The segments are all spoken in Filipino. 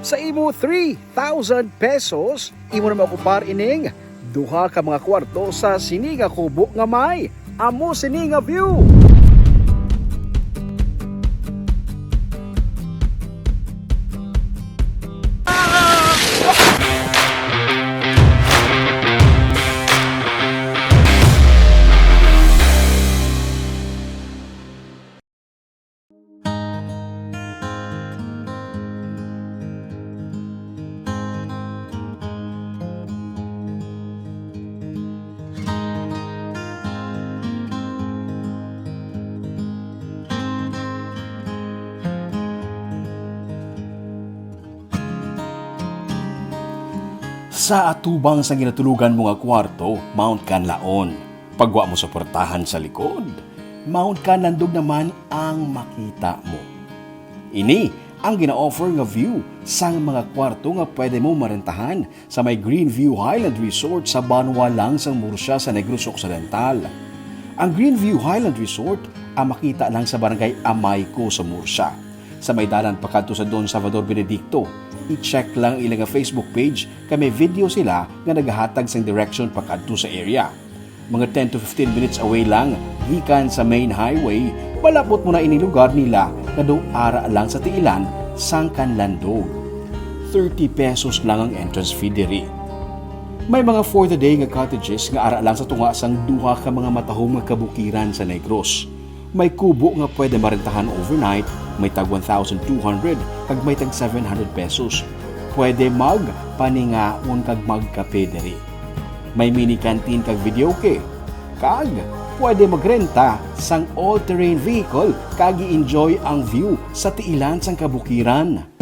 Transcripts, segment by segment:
Sa imo 3,000 pesos, imo na makupar ining duha ka mga kwarto sa Sininga Kubo nga may amo Sininga View. Sa atubang sa ginatulugan mo nga kwarto, Mount Canlaon. Pagwa mo sa portahan sa likod, Mount Canlandog naman ang makita mo. Ini ang gina-offer nga view sa mga kwarto nga pwede mo marentahan sa may Greenview Highland Resort sa Banwa lang sa Murcia sa Negros Occidental. Ang Greenview Highland Resort ang makita lang sa barangay Amayco sa Murcia. Sa may dalan pakadto sa Don Salvador Benedicto, i-check lang ilang Facebook page kay may video sila nga nagahatag sang direction pakadto sa area. Mga 10 to 15 minutes away lang gikan sa main highway, malapot mo na ini lugar nila nga do ara lang sa tiilan sang Kanlandog. 30 pesos lang ang entrance fee diri. May mga for the day nga cottages nga ara lang sa tunga sang duha ka mga matahom nga kabukiran sa Negros. May kubo nga pwede marentahan overnight, may tag 1,200 kag may tag 700 pesos. Pwede mag paningaon kag magkape diri. May mini canteen kag videoke. Kag pwede magrenta sang all-terrain vehicle kag i-enjoy ang view sa tiilan sang kabukiran.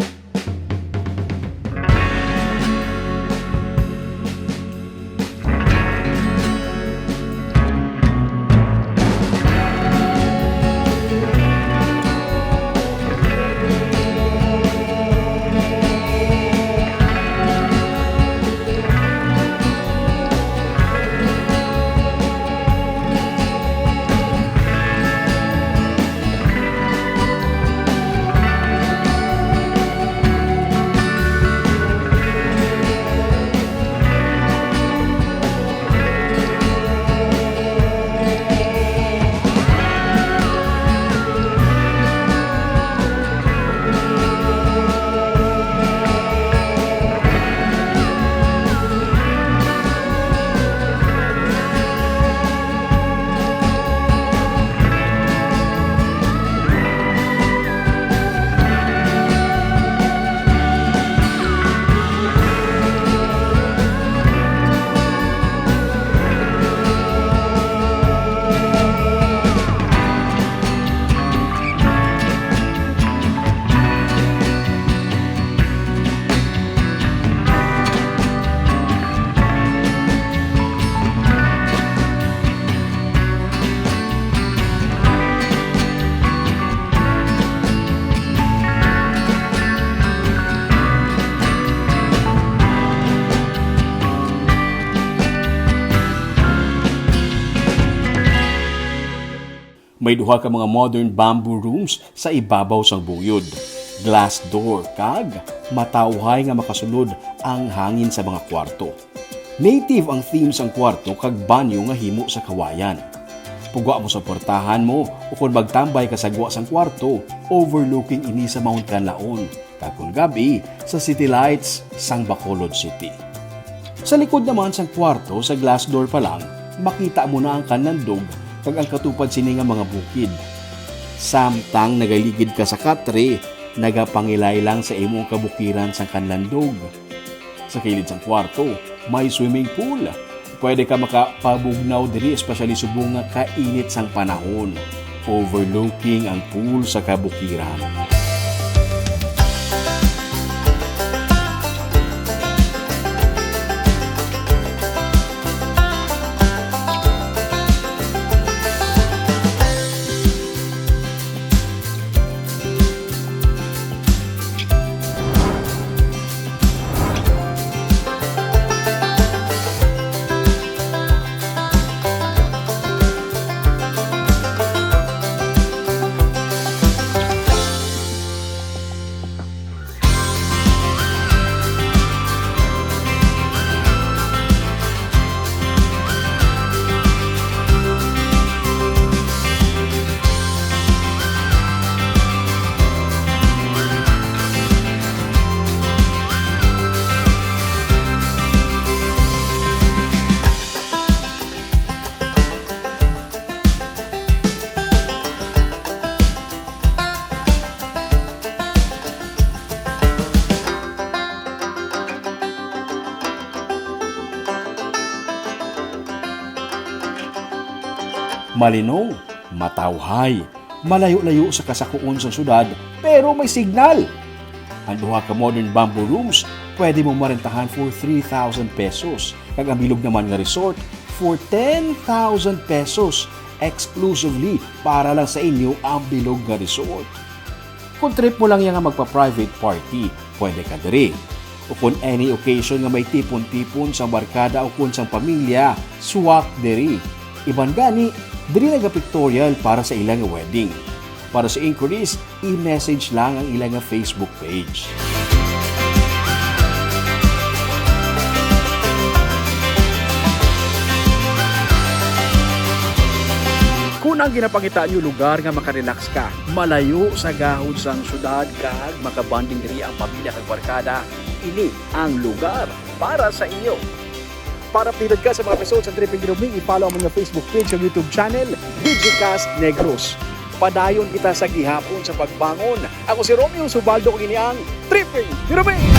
May duha ka mga modern bamboo rooms sa ibabaw sang buyod. Glass door kag matawhay nga makasulod ang hangin sa mga kwarto. Native ang theme sang kwarto kag banyo nga himo sa kawayan. Pugwa mo sa portahan mo o kung magtambay ka sa gwa sang kwarto, overlooking ini sa Mount Canlaon. Kag kung gabi sa City Lights sang Bacolod City. Sa likod naman sang kwarto sa glass door pa lang, makita mo na ang kanlandog kag ang katupad sini nga mga bukid. Samtang nagaligid ka sa katre, nagapangilay lang sa imong kabukiran sa kanlandog. Sa kilid sang kwarto, may swimming pool. Pwede ka makapabugnaw diri especially subong nga kainit sang panahon. Overlooking ang pool sa kabukiran. Malinong, matawhay, malayo-layo sa kasakuon sa syudad pero may signal. Ang duha ka modern bamboo rooms pwede mo marentahan for 3,000 pesos. Kag ang bilog naman nga resort for 10,000 pesos exclusively para lang sa inyo ang bilog nga resort. Kung trip mo lang yan nga magpa-private party, pwede ka diri. O kung any occasion nga may tipon-tipon sa barkada o kung sa pamilya, swak diri. Iban gani, diri nga pictorial para sa ilang wedding. Para sa inquiries, i-message lang ang ilang Facebook page. Kung ang ginapangita nyo lugar nga makarelax ka, malayo sa gahod sang syudad kag makabanding diri ang pamilya kag barkada, ini ang lugar para sa inyo. Para updated ka sa mga episodes sa Tripping Ginubing, i-follow ang mga Facebook page at YouTube channel, Digicast Negros. Padayon kita sa gihapon sa pagbangon. Ako si Romeo Subaldo, kini ang Tripping Ginubing!